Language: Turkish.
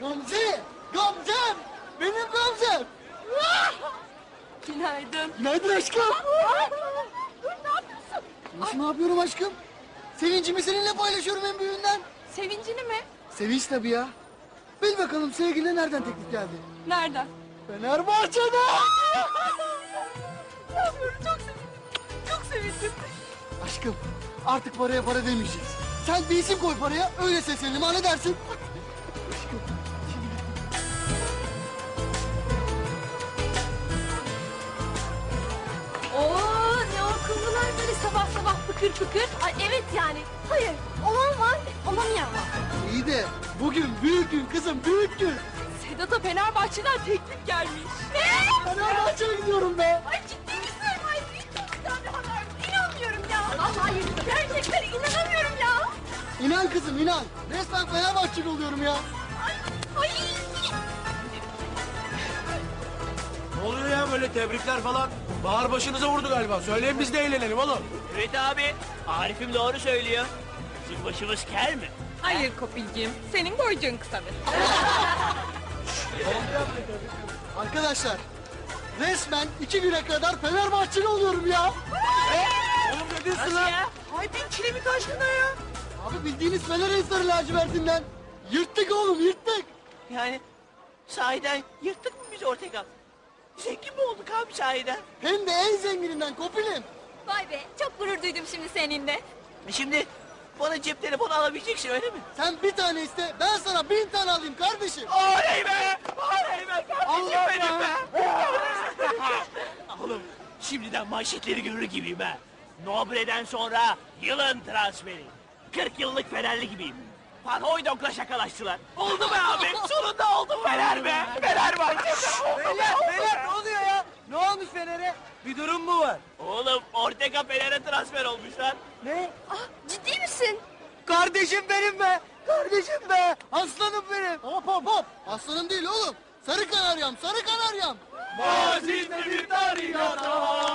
Gamze! Gamzem! Benim Gamzem! Günaydın. Günaydın aşkım. Dur ne yapıyorsun? Nasıl ne yapıyorum aşkım? Sevincimi seninle paylaşıyorum en büyüğünden. Sevincini mi? Sevinç tabii ya. Bil bakalım sevgiline nereden teklif geldi? Nereden? Fenerbahçe'den! Yapıyorum çok sevindim. Çok sevindim. Aşkım artık paraya para demeyeceğiz. Sen bir isim koy paraya öyle seslenelim ha ne dersin? Sabah fıkır fıkır. Ay evet yani. Hayır olan var olamayan var. İyi de bugün büyük gün kızım büyük gün. Sedat'a Fenerbahçe'den teklif gelmiş. Ne? Fenerbahçe'ye gidiyorum be. Ay ciddi misin? Ay çok güzel bir haber. İnanmıyorum ya. Vallahi gerçekten inanamıyorum ya. İnan kızım inan. Resmen Fenerbahçeli oluyorum ya. Ay. Böyle tebrikler falan? Bahar başınıza vurdu galiba. Söyleyin biz de eğlenelim oğlum. Evet abi, Arif'im doğru söylüyor. Bizim başımız ker mi? Hayır Kopilciğim. Senin boycun kısadır. Arkadaşlar resmen iki güne kadar Fenerbahçeli oluyorum ya. Oğlum ne diyorsun lan? ya? Ay bin kilometre kaçtığında ya. Abi bildiğiniz Fener Ensarı lacivertinden. Yırttık oğlum yırttık. Yani sahiden yırttık mı biz Ortega? Zengin mi olduk abi sahiden? Hem de en zengininden kopilim. Vay be çok gurur duydum şimdi seninle. E Şimdi bana cep telefonu alabileceksin öyle mi? Sen bir tane iste ben sana bin tane alayım kardeşim. Oley be! Oley be! Kardeşim Allah benim be! be! Oğlum şimdiden manşetleri görür gibiyim ha. Nobre'den sonra yılın transferi. 40 yıllık Fenerli gibiyim. Van Hooydonk'la şakalaştılar. Oldu be abi. Sonunda oldu Fener be. Fenerbahçe. Beyler beyler ne oluyor ya? Ne olmuş Fener'e? Bir durum mu var? Oğlum Ortega Fener'e transfer olmuşlar. Ne? Ah ciddi misin? Kardeşim benim be! Kardeşim be! Aslanım benim! Hop hop hop. Aslanım değil oğlum. Sarı kanaryam sarı kanaryam. Mazinde bir tarih hata.